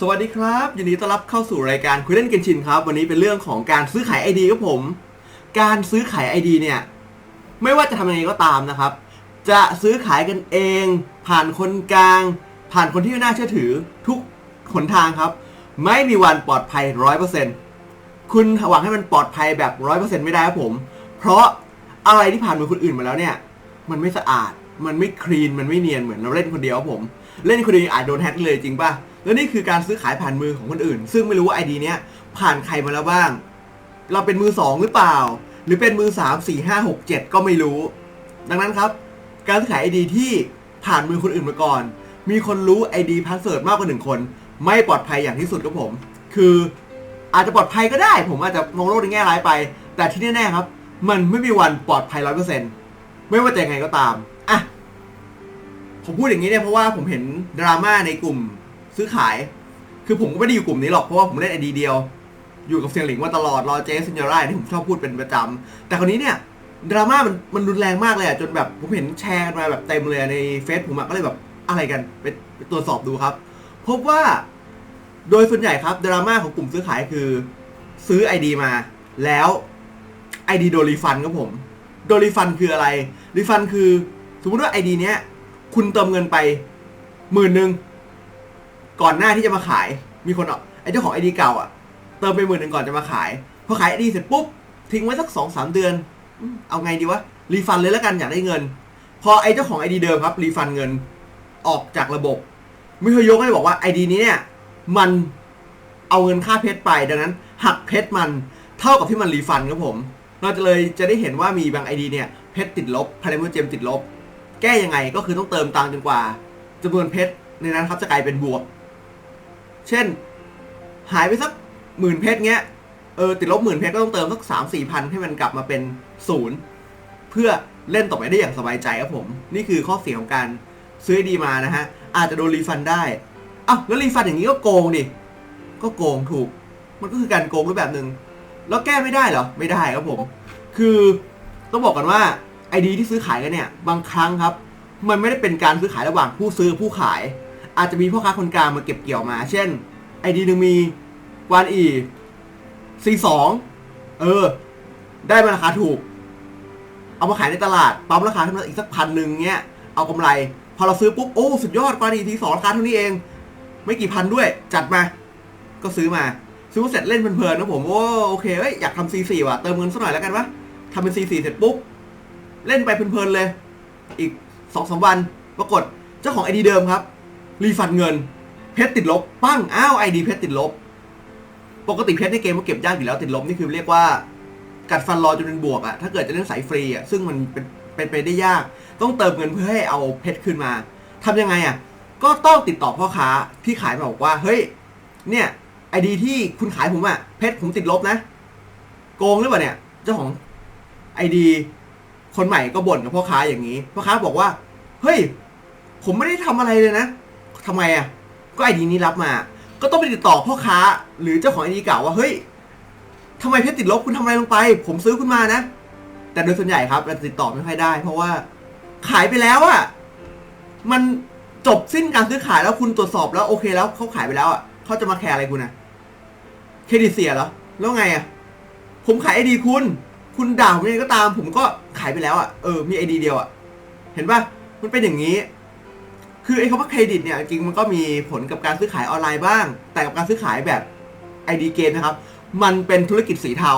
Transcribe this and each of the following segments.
สวัสดีครับยินดีต้อนรับเข้าสู่รายการคุยเล่นเกนชินครับ วันนี้เป็นเรื่องของการซื้อขาย ID ครับผม การซื้อขาย ID เนี่ย ไม่ว่าจะทำยังไงก็ตามนะครับ จะซื้อขายกันเอง ผ่านคนกลาง ผ่านคนที่ไม่น่าเชื่อถือทุกหนทางครับ ไม่มีวันปลอดภัยร้อยเปอร์เซ็นต์คุณหวังให้มันปลอดภัยแบบร้อยเปอร์เซ็นต์ไม่ได้ครับผม เพราะอะไรที่ผ่านมือคนอื่นมาแล้วเนี่ย มันไม่สะอาด มันไม่คลีน มันไม่เนียนเหมือนเราเล่นคนเดียวครับผม เล่นคนเดียวอาจโดนแฮ็กเลยจริงป่ะ แล้วนี่คือการซื้อขายผ่านมือของคนอื่น ซึ่งไม่รู้ว่าไอดีเนี้ยผ่านใครมาแล้วบ้าง เราเป็นมือสองหรือเปล่า หรือเป็นมือสามสี่ห้าหกเจ็ดก็ไม่รู้ ดังนั้นครับ การซื้อขายไอดีที่ผ่านมือคนอื่นมาก่อน มีคนรู้ไอดีพาสเวิร์ดมากกว่าหนึ่งคน ไม่ปลอดภัยอย่างที่สุดครับผม คืออาจจะปลอดภัยก็ได้ ผมอาจจะมองโลกในแง่ร้ายไป แต่ที่แน่ๆครับ มันไม่มีวันปลอดภัยร้อยเปอร์เซ็นต์ไม่ว่าจะยังไงก็ตาม ผมพูดอย่างนี้เนี่ยเพราะว่าผมเห็นดราม่าในกลุ่มซื้อขาย คือผมก็ไม่ได้อยู่กลุ่มนี้หรอกเพราะว่าผมเล่นไอดีเดียว อยู่กับเซียงหลิงมาตลอดรอเจสัญญาร่าที่ผมชอบพูดเป็นประจำแต่คราวนี้เนี่ยดราม่ามันมันรุนแรงมากเลยอะจนแบบผมเห็นแชร์กันมาแบบเต็มเลยในเฟซผมก็เลยแบบอะไรกันไปไปตรวจสอบดูครับ พบว่าโดยส่วนใหญ่ครับดราม่าของกลุ่มซื้อขายคือ ซื้อ ID มาแล้ว ID โดนรีฟันครับผม โดนรีฟันคืออะไรรีฟันคือ สมมติว่า ID เนี้ย คุณเติมเงินไปหมื่นหนึ่งก่อนหน้าที่จะมาขาย มีคนเอาไอ้เจ้าของ ID เก่าอะ เติมไปหมื่นหนึ่งก่อนจะมาขายพอขาย ID เสร็จปุ๊บทิ้งไว้สักสองสามเดือน เอาไงดีวะรีฟันเลยแล้วกันอยากได้เงิน พอไอ้เจ้าของ ID เดิมครับรีฟันเงินออกจากระบบมิโฮโยก็เลยบอกว่า ID นี้เนี่ยมันเอาเงินค่าเพชรไปดังนั้น หักเพชรมันเท่ากับที่มันรีฟันครับผม เราจะเลยจะได้เห็นว่ามีบาง ID เนี่ยเพชรติดลบพารามิเจมติดลบ แก้ยังไงก็คือต้องเติมตังค์จนกว่าจำนวนเพชรในนั้นครับจะกลายเป็นบวก เช่น หายไปสักหมื่นเพชรเงี้ย เออติดลบหมื่นเพชรก็ต้องเติมสักสามสี่พันให้มันกลับมาเป็นศูนย์เพื่อเล่นต่อไปได้อย่างสบายใจครับผม นี่คือข้อเสียของการซื้อดีมานะฮะ อาจจะโดนรีฟันได้อ้าวแล้วรีฟันอย่างนี้ก็โกงดิ ก็โกงถูก มันก็คือการโกงรูปแบบหนึ่งแล้วแก้ไม่ได้เหรอ ไม่ได้ครับผม คือต้องบอกกันว่า ดีที่ซื้อขายกันเนี่ย บางครั้งครับ มันไม่ได้เป็นการซื้อขายระหว่างผู้ซื้อผู้ขาย อาจจะมีพ่อค้าคนกลางมาเก็บเกี่ยวมา เช่นไอดีหนึ่งมีวานอีซีสองเออ ได้มาราคาถูก เอามาขายในตลาดปั๊มราคาขึ้นมาอีกสักพันหนึ่งเงี้ยเอากำไร พอเราซื้อปุ๊บโอ้สุดยอดวานอีทีสองราคาเท่านี้เอง ไม่กี่พันด้วย จัดมา ก็ซื้อมา ซื้อเสร็จเล่นเพลินๆนะผมโอ้โอเคเอ้ยอยากทำซีสี่ว่ะเติมเงินสักหน่อยแล้วกันวะทำเป็นซีสี่เสร็จปุ๊บ เล่นไปเพลินๆเลย อีกสองสามวันปรากฏเจ้าของไอดีเดิมครับ รีฟันเงิน เพชรติดลบ ปั้งอ้าวไอดีเพชรติดลบ ปกติเพชรในเกมมันเก็บยากอยู่แล้วติดลบนี่คือเรียกว่า กัดฟันรอจนเป็นบวกอะถ้าเกิดจะเล่นสายฟรีอะซึ่งมันเป็นเป็นไปได้ยาก ต้องเติมเงินเพื่อให้เอาเพชรขึ้นมาทำยังไงอะก็ต้องติดต่อพ่อค้าที่ขายมาบอกว่าเฮ้ยเนี่ยไอดีที่คุณขายผมอะเพชรผมติดลบนะ โกงหรือเปล่าเนี่ย เจ้าของไอดี คนใหม่ก็บ่นกับพ่อค้าอย่างนี้พ่อค้าบอกว่า เฮ้ย ผมไม่ได้ทำอะไรเลยนะทำไมอะ ก็ไอดีนี้รับมา ก็ต้องไปติดต่อพ่อค้า หรือเจ้าของไอดีเก่าว่าเฮ้ยทำไมเพชรติดลบคุณทำอะไรลงไป ผมซื้อคุณมานะ แต่โดยส่วนใหญ่ครับเราติดต่อไม่ค่อยได้ เพราะว่าขายไปแล้วอะมันจบสิ้นการซื้อขายแล้วคุณตรวจสอบแล้วโอเคแล้วเขาขายไปแล้วอะเขาจะมาแคร์อะไรคุณนะเครดิตเสียเหรอแล้วไงอะผมขายไอดีคุณ คุณด่าผมยังไงก็ตาม ผมก็ขายไปแล้วอะเออมีไอดีเดียวอะเห็นปะมันเป็นอย่างนี้ คือไอ้คำว่าเครดิตเนี่ยจริงมันก็มีผลกับการซื้อขายออนไลน์บ้าง แต่กับการซื้อขายแบบไอดีเกมนะครับ มันเป็นธุรกิจสีเทา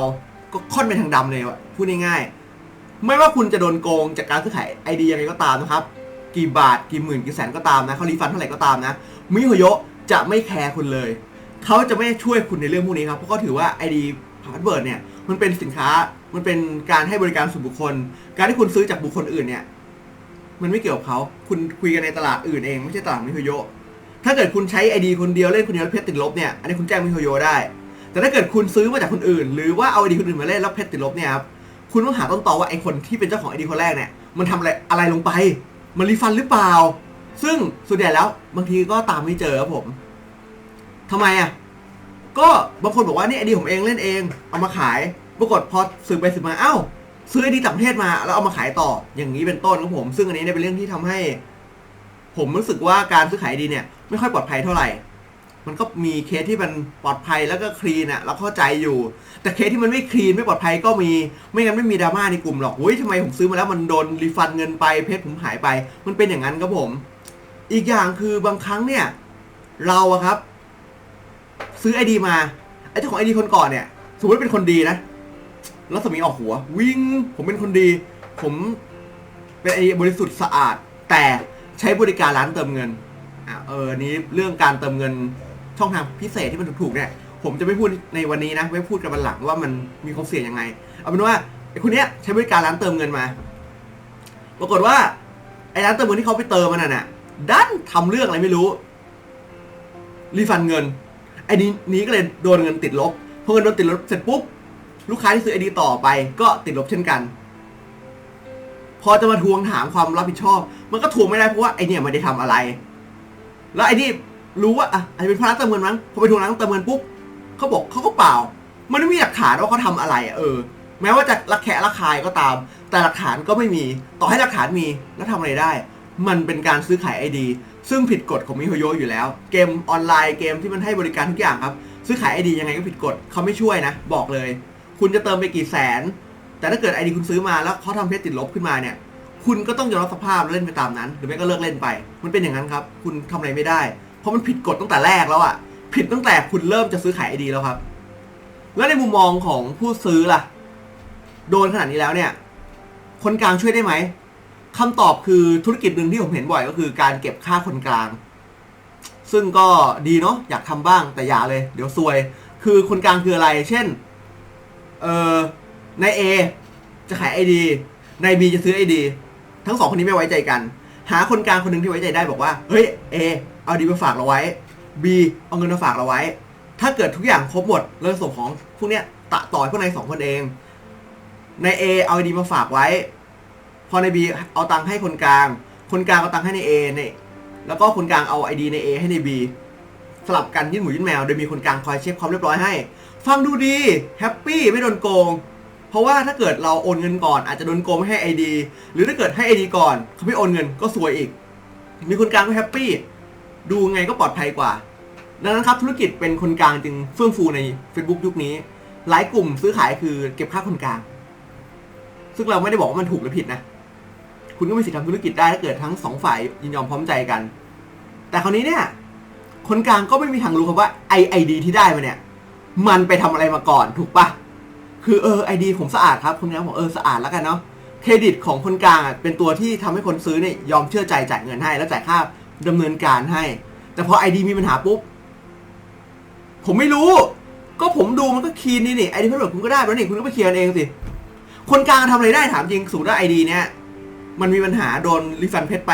ก็ค่อนไปทางดำเลยว่ะพูดง่ายๆไม่ว่าคุณจะโดนโกงจากการซื้อขายไอดียังไงก็ตามนะครับกี่บาทกี่หมื่นกี่แสนก็ตามนะเขารีฟันเท่าไหร่ก็ตามนะมิโฮโยจะไม่แคร์คุณเลยเขาจะไม่ช่วยคุณในเรื่องพวกนี้ครับเพราะเขาถือว่า ID Password เนี่ยมันเป็นสินค้า มันเป็นการให้บริการส่วนบุคคล การที่คุณซื้อจากบุคคลอื่นเนี่ย มันไม่เกี่ยวกับเขาคุณคุยกันในตลาดอื่นเองไม่ใช่ตลาดมิโฮโยะถ้าเกิดคุณใช้ ID คนเดียวเล่นคนเดียวแล้วเพชรติดลบเนี่ยอันนี้คุณแจ้งมิโฮโยะได้ แต่ถ้าเกิดคุณซื้อมาจากคนอื่น หรือว่าเอา ID คนอื่นมาเล่นแล้วเพชรติดลบเนี่ยครับคุณต้องหาต้นตอว่าไอ้คนที่เป็นเจ้าของ ID คนแรกเนี่ยมันทำอะไรอะไรลงไป มันรีฟันหรือเปล่า ซึ่งส่วนใหญ่แล้วบางทีก็ตามไม่เจอครับผมทำไมอะก็บางคนบอกว่านี่ไอดีผมเองเล่นเองเอามาขาย ปรากฏพอสืบไปสืบมาเอ้า ซื้อไอดีต่างประเทศมาแล้วเอามาขายต่ออย่างนี้เป็นต้นครับผม ซึ่งอันนี้เนี่ยเป็นเรื่องที่ทำให้ ผมรู้สึกว่าการซื้อขายดีเนี่ย ไม่ค่อยปลอดภัยเท่าไหร่ มันก็มีเคสที่มันปลอดภัยแล้วก็คลีนอะเราเข้าใจอยู่ แต่เคสที่มันไม่คลีนไม่ปลอดภัยก็มี ไม่งั้นไม่มีดราม่าในกลุ่มหรอกเฮ้ยทำไมผมซื้อมาแล้วมันโดนรีฟันเงินไปเพชรผมหายไป มันเป็นอย่างนั้นครับผม อีกอย่างคือบางครั้งเนี่ย เราอะครับ ซื้อไอดีมาไอเจ้าของไอดีคนก่อนเนี่ยสมมติเป็นคนดีนะ แล้วสมีออกหัว วิ่ง ผมเป็นคนดี ผมเป็นไอดีบริสุทธิ์สะอาด แต่ใช้บริการร้านเติมเงินอะเออนี้เรื่องการเติมเงินช่องทางพิเศษที่มันถูกๆเนี่ย ผมจะไม่พูดในวันนี้นะไว้พูดกันวันหลังว่ามันมีความเสี่ยงยังไง เอาเป็นว่าไอ้คนเนี้ยใช้บริการร้านเติมเงินมา ปรากฏว่าไอ้ร้านเติมเงินที่เขาไปเติมมันน่ะดันทำเรื่องอะไรไม่รู้ รีฟันเงินไอ้นี้นี้ก็เลยโดนเงินติดลบพอเงินโดนติดลบเสร็จปุ๊บ ลูกค้าที่ซื้อไอดีต่อไปก็ติดลบเช่นกัน พอจะมาทวงถามความรับผิดชอบ มันก็ทวงไม่ได้เพราะว่าไอเนี่ยไม่ได้ทำอะไร แล้วไอ้นี่รู้ว่าอะอาจจะเป็นพนักเติมเงินมั้งพอไปทวงร้านเติมเงินปุ๊บเขาบอกเขาก็เปล่า มันไม่มีหลักฐานว่าเขาทำอะไรเออ แม้ว่าจะระแคะระคายก็ตาม แต่หลักฐานก็ไม่มี ต่อให้หลักฐานมีแล้วทำอะไรได้ มันเป็นการซื้อขายไอดีซึ่งผิดกฎของมิโฮโยอยู่แล้ว เกมออนไลน์เกมที่มันให้บริการทุกอย่างครับ ซื้อขายไอดียังไงก็ผิดกฎเขาไม่ช่วยนะ บอกเลย คุณจะเติมไปกี่แสน แต่ถ้าเกิดไอดีคุณซื้อมาแล้วเขาทำเพจติดลบขึ้นมาเนี่ย คุณก็ต้องยอมรับสภาพเล่นไปตามนั้น หรือไม่ก็เลิกเล่นไป มันเป็นอย่างนั้นครับ คุณทำอะไรไม่ได้ เพราะมันผิดกฎตั้งแต่แรกแล้วอะผิดตั้งแต่คุณเริ่มจะซื้อขายไอดีแล้วครับ แล้วในมุมมองของผู้ซื้อล่ะ โดนขนาดนี้แล้วเนี่ย คนกลางช่วยได้ไหมคำตอบคือธุรกิจหนึ่งที่ผมเห็นบ่อยก็คือการเก็บค่าคนกลาง ซึ่งก็ดีเนาะอยากทำบ้างแต่อย่าเลย เดี๋ยวซวย คือคนกลางคืออะไร เช่น เออนายเอจะขายไอดีนายบีจะซื้อไอดีทั้งสองคนนี้ไม่ไว้ใจกัน หาคนกลางคนหนึ่งที่ไว้ใจได้บอกว่าเฮ้ยเอเอาดีมาฝากเราไว้ B เอาเงินมาฝากเราไว้ ถ้าเกิดทุกอย่างครบหมดเราจะส่งของพวกเนี้ยตะต่อยพวกนายสองคนเองนาย A เอาไอดีมาฝากไว้ พอนาย B เอาตังค์ให้คนกลาง คนกลางเอาตังค์ให้นาย A เนี่ยแล้วก็คนกลางเอาไอดีใน A ให้ใน B สลับกันยื่นหมูยื่นแมว โดยมีคนกลางคอยเช็คความเรียบร้อยให้ ฟังดูดีแฮปปี้ไม่โดนโกง เพราะว่าถ้าเกิดเราโอนเงินก่อนอาจจะโดนโกงไม่ให้ ID หรือถ้าเกิดให้ ID ก่อนเขาไม่โอนเงินก็ซวยอีก มีคนกลางก็แฮปปี้ดูไงก็ปลอดภัยกว่า ดังนั้นครับธุรกิจเป็นคนกลางจึงเฟื่องฟูใน Facebook ยุคนี้ หลายกลุ่มซื้อขายคือเก็บค่าคนกลาง ซึ่งเราไม่ได้บอกว่ามันถูกหรือผิดนะ คุณก็มีสิทธิ์ทำธุรกิจได้ถ้าเกิดทั้งสองฝ่ายยินยอมพร้อมใจกัน แต่คราวนี้เนี่ย คนกลางก็ไม่มีทางรู้ครับว่าไอไอดีที่ได้มาเนี่ย มันไปทำอะไรมาก่อนถูกปะคือเออไอดีผมสะอาดครับคนกลางบอกเออสะอาดแล้วกันเนาะเครดิตของคนกลางเป็นตัวที่ทำให้คนซื้อเนี่ยยอมเชื่อใจจ่ายเงินให้ แล้วจ่ายค่าดำเนินการให้ แต่พอไอดีมีปัญหาปุ๊บ ผมไม่รู้ ก็ผมดูมันก็คีนนี่นี่ไอดีเพื่อนบอกคุณก็ได้แล้วนี่คุณก็ไปเคลียร์กันเองสิคนกลางทำอะไรได้ถามจริงสูตรว่าไอดีเนี้ยมันมีปัญหาโดนรีฟันเพชรไป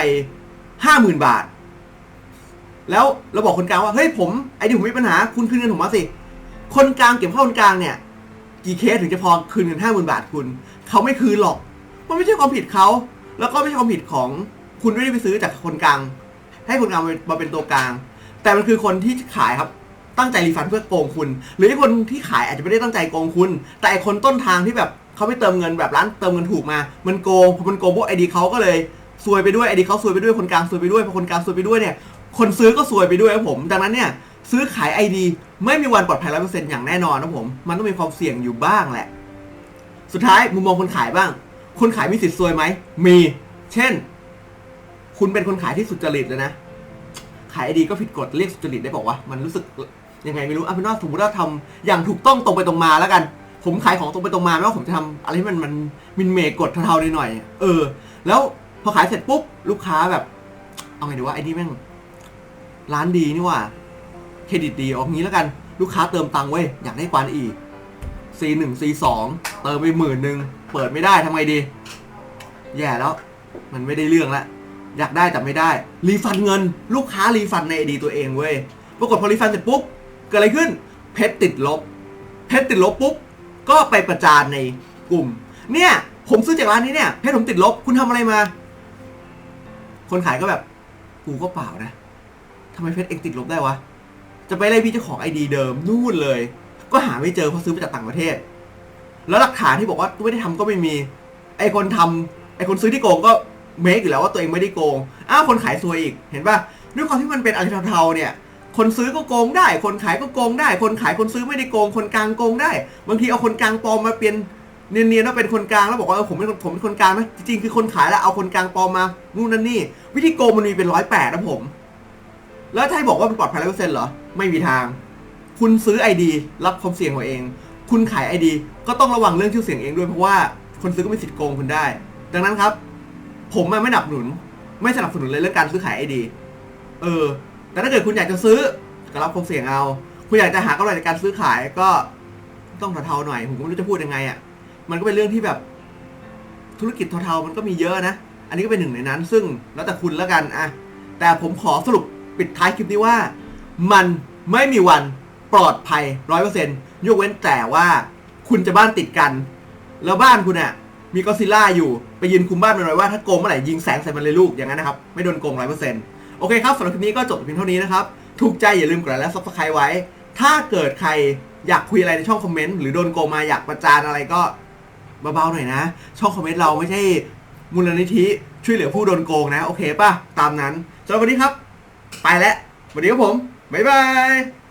ห้าหมื่นบาท แล้วเราบอกคนกลางว่าเฮ้ยผมไอดีผมมีปัญหาคุณคืนเงินผมมาสิ คนกลางเก็บเข้าคนกลางเนี่ย กี่เคสถึงจะพอคืนเงินห้าหมื่นบาทคุณเขาไม่คืนหรอกมันไม่ใช่ความผิดเขาแล้วก็ไม่ใช่ความผิดของคุณไม่ได้ไปซื้อจากคนกลาง ให้คนกลางมาเป็นตัวกลาง แต่มันคือคนที่ขายครับตั้งใจรีฟันเพื่อโกงคุณ หรือคนที่ขายอาจจะไม่ได้ตั้งใจโกงคุณ แต่ไอคนต้นทางที่แบบเขาไปเติมเงินแบบร้านเติมเงินถูกมา มันโกงพอมันโกงพวกไอดีเขาก็เลยซวยไปด้วยไอดีเขาซวยไปด้วยคนกลางซวยไปด้วยพอคนกลางซวยไปด้วยเนี่ย คนซื้อก็ซวยไปด้วยครับผม ดังนั้นเนี่ยซื้อขายไอดี ไม่มีวันปลอดภัยร้อยเปอร์เซ็นต์อย่างแน่นอนนะผม มันต้องมีความเสี่ยงอยู่บ้างแหละ สุดท้ายมุมมองคนขายบ้าง คนขายมีสิทธิ์ซวยไหม มี เช่น คุณเป็นคนขายที่สุจริตเลยนะ ขายไอดีก็ผิดกฎเรียกสุจริตได้บอกว่า มันรู้สึกยังไงไม่รู้เอาเป็นว่าสมมติว่าทำอย่างถูกต้องตรงไปตรงมาแล้วกัน ผมขายของตรงไปตรงมาไม่ว่าผมจะทำอะไรที่มันมันมินเมกฎเท่าๆหน่อยๆเออ แล้วพอขายเสร็จปุ๊บลูกค้าแบบ เอาไงดีว่าไอ้นี่แม่งร้านดีนี่ว่า รดิตดีเอางี้แล้วกันลูกค้าเติมตังค์เว้ยอยากได้กวานอีก C1 C2 เติมไปหมื่นหนึ่งเปิดไม่ได้ทำไงดี แย่แล้ว มันไม่ได้เรื่องละอยากได้แต่ไม่ได้ รีฟันเงิน ลูกค้ารีฟันในไอดีตัวเองเว้ยปรากฏพอรีฟันเสร็จปุ๊บเกิดอะไรขึ้น เพชรติดลบ เพชรติดลบปุ๊บก็ไปประจานในกลุ่ม เนี่ย ผมซื้อจากร้านนี้เนี่ยเพชรผมติดลบคุณทำอะไรมา คนขายก็แบบกูก็เปล่านะทำไมเพชรเองติดลบได้วะ จะไปไล่พี่เจ้าของไอดีเดิมนู่นเลย ก็หาไม่เจอเพราะซื้อมาจากต่างประเทศ แล้วหลักฐานที่บอกว่าไม่ได้ทำก็ไม่มี ไอคนทำไอคนซื้อที่โกงก็เมคอยู่แล้วว่าตัวเองไม่ได้โกง อ้าวคนขายซวยอีก เห็นป่ะ ด้วยความที่มันเป็นอะไรเทาๆเนี่ย คนซื้อก็โกงได้ คนขายก็โกงได้ คนขายคนซื้อไม่ได้โกง คนกลางโกงได้ บางทีเอาคนกลางปลอมมาเปลี่ยนเนียนๆว่าเป็นคนกลางแล้วบอกว่าผมเป็นคนผมเป็นคนกลางนะจริงๆคือคนขายแล้วเอาคนกลางปลอมมานู่นนั่นนี่ วิธีโกงมันมีเป็นร้อยแปดนะผม แล้วถ้าบอกว่ามันปลอดภัยร้อยเปอร์เซ็นต์เหรอ ไม่มีทาง คุณซื้อไอดีรับความเสี่ยงของเอง คุณขายไอดีก็ต้องระวังเรื่องชื่อเสียงเองด้วยเพราะว่าคนซื้อก็มีสิทธิ์โกงคุณได้ ดังนั้นครับ ผมไม่สนับสนุน ไม่สนับสนุนเลยเรื่องการซื้อขายไอดี เออ แต่ถ้าเกิดคุณอยากจะซื้อก็รับความเสี่ยงเอา คุณอยากจะหากำไรจากการซื้อขายก็ต้องเทาๆหน่อย ผมก็ไม่รู้จะพูดยังไงอะ่ะ มันก็เป็นเรื่องที่แบบ ธุรกิจเทาๆมันก็มีเยอะนะ อันนี้ก็เป็นหนึ่งในนั้น ซึ่งแล้วแต่คุณแล้วกันอะแต่ผมขอสรุป ปิดท้ายคลิปนี้ว่า มันไม่มีวันปลอดภัยร้อยเปอร์เซ็นต์ยกเว้นแต่ว่าคุณจะบ้านติดกัน แล้วบ้านคุณอะมีก็ซิลล่าอยู่ไปยืนคุมบ้านมันไว้ว่าถ้าโกงเมื่อไหร่ยิงแสงใส่มันเลยลูกอย่างนั้นนะครับ ไม่โดนโกงร้อยเปอร์เซ็นต์โอเคครับสำหรับคลิปนี้ก็จบเพียงเท่านี้นะครับ ถูกใจอย่าลืมกดไลค์และซับสไครต์ไว้ ถ้าเกิดใครอยากคุยอะไรในช่องคอมเมนต์หรือโดนโกงมาอยากประจานอะไรก็เบาๆหน่อยนะ ช่องคอมเมนต์เราไม่ใช่มูลนิธิช่วยเหลือผู้โดนโกงนะ โอเคป่ะ ตามนั้นสำหรับวันนี้ครับ ไปแล้ววันนี้ครับผม บ๊ายบาย